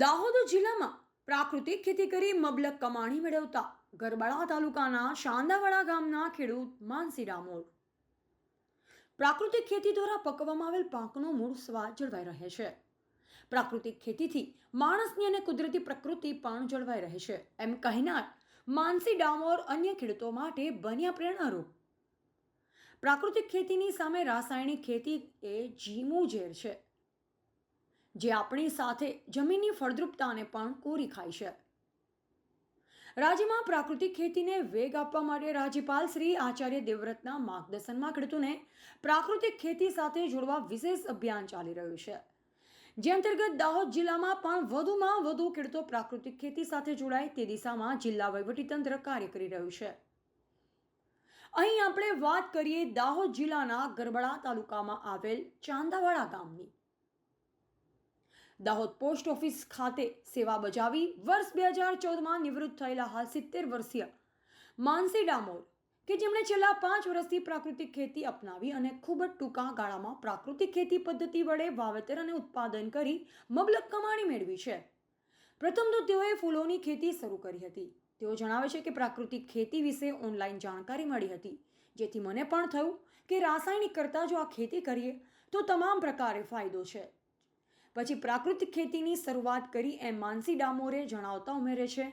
દાહોદ જિલ્લામાં પ્રાકૃતિક ખેતી કરી મબલક કમાણી મેળવતા ગરબાડા તાલુકાના શાંદાવાડા ગામના ખેડૂત માનસી ડામોર પ્રાકૃતિક ખેતી દ્વારા પકવવામાં આવેલ પાકનો મૂળ સ્વાદ જળવાઈ રહે છે. પ્રાકૃતિક ખેતીથી માણસની અને કુદરતી પ્રકૃતિ પણ જળવાઈ રહે છે. એમ કહેનાર માનસી ડામોર અન્ય ખેડૂતો માટે બન્યા પ્રેરણારૂપ. પ્રાકૃતિક ખેતીની સામે રાસાયણિક ખેતી એ જીમું ઝેર છે. જે આપણી સાથે જમીનની ફળદ્રુપતાને પણ કોરી ખાય છે. રાજ્યમાં પ્રાકૃતિક ખેતીને વેગ આપવા માટે રાજ્યપાલ શ્રી આચાર્ય દેવવ્રતના માર્ગદર્શનમાં ખેડૂતોને પ્રાકૃતિક ખેતી સાથે જોડવા વિશેષ અભિયાન ચાલી રહ્યું છે. જે અંતર્ગત દાહોદ જિલ્લામાં પણ વધુમાં વધુ ખેડૂતો પ્રાકૃતિક ખેતી સાથે જોડાય તે દિશામાં જિલ્લા વહીવટીતંત્ર કાર્ય કરી રહ્યું છે. અહીં આપણે વાત કરીએ દાહોદ જિલ્લાના ગરબડા તાલુકામાં આવેલ ચાંદાવાડા ગામની. દાહોદ પોસ્ટ ઓફિસ ખાતે સેવા બજાવી વર્ષ બે હજાર ચૌદમાં નિવૃત્ત થયેલા હાલ સિત્તેર વર્ષીય માનસી ડામોર, કે જેમણે છેલ્લા પાંચ વર્ષથી પ્રાકૃતિક ખેતી અપનાવી અને ખૂબ જ ટૂંકા ગાળામાં પ્રાકૃતિક ખેતી પદ્ધતિ વડે વાવેતર અને ઉત્પાદન કરી મબલક કમાણી મેળવી છે. પ્રથમ તો તેઓએ ફૂલોની ખેતી શરૂ કરી હતી. તેઓ જણાવે છે કે પ્રાકૃતિક ખેતી વિશે ઓનલાઈન જાણકારી મળી હતી. જેથી મને પણ થયું કે રાસાયણિક કરતાં જો આ ખેતી કરીએ તો તમામ પ્રકારે ફાયદો છે. પછી પ્રાકૃતિક ખેતીની શરૂઆત કરી એમ માનસી ડામોરે જણાવતા ઉમેરે છે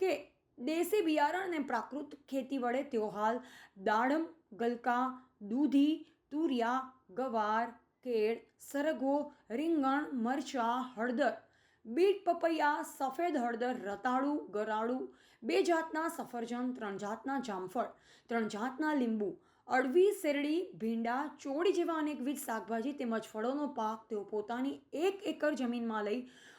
કે દેશી બિયારણ અને પ્રાકૃતિક ખેતી વડે તેઓ હાલ દાડમ, ગલકા, દૂધી, તુરિયા, ગવાર, કેળ, સરગો, રીંગણ, મરચાં, હળદર, બીટ, પપૈયા, સફેદ હળદર, રતાળુ, ગરાળુ, બે જાતના સફરજન, ત્રણ જાતના જામફળ, ત્રણ જાતના લીંબુ અળવી, શેરડી, ભીંડા, ચોળી જેવા અનેકવિધ શાકભાજી તેમજ ફળોનો પાક તેઓ પોતાની એક એકર જમીનમાં લઈ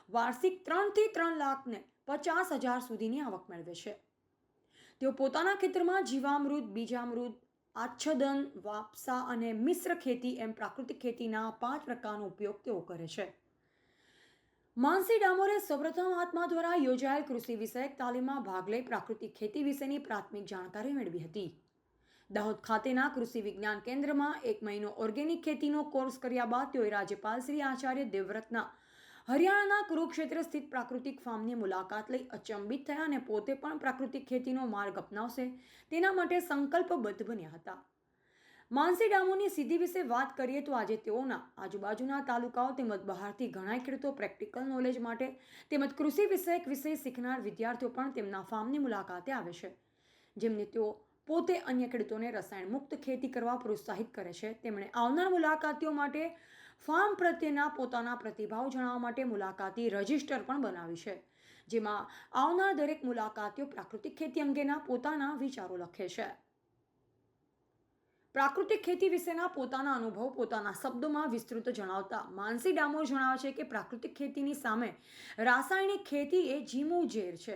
વાર્ષિક ત્રણથી ત્રણ લાખને પચાસ હજાર સુધીની આવક મેળવે છે. તેઓ પોતાના ખેતરમાં જીવામૃત, બીજામૃત, આચ્છદન, વાપસા અને મિશ્ર ખેતી એમ પ્રાકૃતિક ખેતીના પાંચ પ્રકારનો ઉપયોગ તેઓ કરે છે. માનસી ડામોરે સૌપ્રથમ આત્મા દ્વારા યોજાયેલ કૃષિ વિષયક તાલીમમાં ભાગ લઈ પ્રાકૃતિક ખેતી વિશેની પ્રાથમિક જાણકારી મેળવી હતી. દાહોદ ખાતેના કૃષિ વિજ્ઞાન કેન્દ્રમાં એક મહિનો ઓર્ગેનિક ખેતીનો કોર્સ કર્યા બાદ તેઓએ રાજ્યપાલ શ્રી આચાર્ય દેવવ્રતના હરિયાણાના કુરુક્ષેત્ર સ્થિત પ્રાકૃતિક ફાર્મની મુલાકાત લઈ અચંબિત થયા અને પોતે પણ પ્રાકૃતિક ખેતીનો માર્ગ અપનાવશે. તેના માટે સંકલ્પબદ્ધ બન્યા હતા. માનસી ડામોની સિદ્ધિ વિશે વાત કરીએ તો આજે તેઓના આજુબાજુના તાલુકાઓ તેમજ બહારથી ઘણા ખેડૂતો પ્રેક્ટિકલ નોલેજ માટે તેમજ કૃષિ વિષયક વિષય શીખનાર વિદ્યાર્થીઓ પણ તેમના ફાર્મની મુલાકાતે આવે છે. જેમને તેઓ પોતે અન્ય ખેડૂતોને રસાયણ મુક્ત ખેતી કરવા પ્રોત્સાહિત કરે છે. તેમણે આવનાર મુલાકાતીઓ માટે ફાર્મ પ્રત્યેના પોતાના પ્રતિભાવ જણાવવા માટે મુલાકાતી રજિસ્ટર પણ બનાવી છે, જેમાં આવનાર દરેક મુલાકાતીઓ પ્રાકૃતિક ખેતી અંગેના પોતાના વિચારો લખે છે. પ્રાકૃતિક ખેતી વિશેના પોતાના અનુભવ, પોતાના શબ્દોમાં વિસ્તૃત જણાવતા માનસી ડામોર જણાવે છે કે પ્રાકૃતિક ખેતીની સામે રાસાયણિક ખેતી એ જીમું ઝેર છે.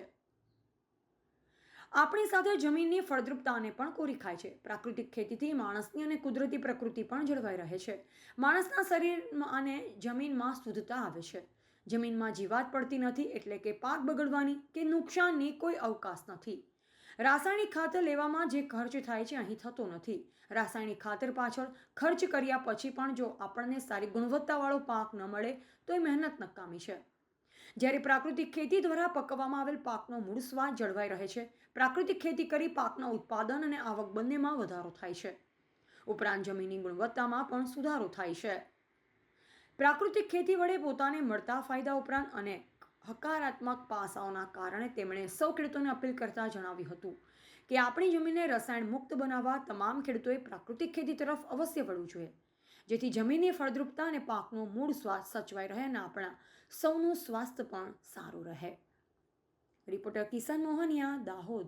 આપણી સાથે જમીનની ફળદ્રુપતાને પણ કોરી ખાય છે. પ્રાકૃતિક ખેતીથી માણસની અને કુદરતી પ્રકૃતિ પણ જળવાઈ રહે છે. માણસના શરીરમાં અને જમીનમાં શુદ્ધતા આવે છે. જમીનમાં જીવાત પડતી નથી એટલે કે પાક બગડવાની કે નુકસાનની કોઈ અવકાશ નથી. રાસાયણિક ખાતર લેવામાં જે ખર્ચ થાય છે અહીં થતો નથી. રાસાયણિક ખાતર પાછળ ખર્ચ કર્યા પછી પણ જો આપણને સારી ગુણવત્તાવાળો પાક ન મળે તો એ મહેનત નકામી છે. જ્યારે પ્રાકૃતિક ખેતી દ્વારા પકવવામાં આવેલ પાકનો મૂળ સ્વાદ જળવાઈ રહે છે. પ્રાકૃતિક ખેતી કરી પાકના ઉત્પાદન અને આવક બંનેમાં વધારો થાય છે. ઉપરાંત જમીનની ગુણવત્તામાં પણ સુધારો થાય છે. પ્રાકૃતિક ખેતી વડે પોતાને મળતા ફાયદા ઉપરાંત અને હકારાત્મક પાસાઓના કારણે તેમણે સૌ ખેડૂતોને અપીલ કરતા જણાવ્યું હતું કે આપણી જમીનને રસાયણ મુક્ત બનાવવા તમામ ખેડૂતોએ પ્રાકૃતિક ખેતી તરફ અવશ્ય વળવું જોઈએ. જેથી જમીનની ફળદ્રુપતા અને પાકનો મૂળ સ્વાદ સચવાઈ રહે અને આપણા સૌનું સ્વાસ્થ્ય પણ સારું રહે. રિપોર્ટર કિશન મોહનિયા દાહોદ.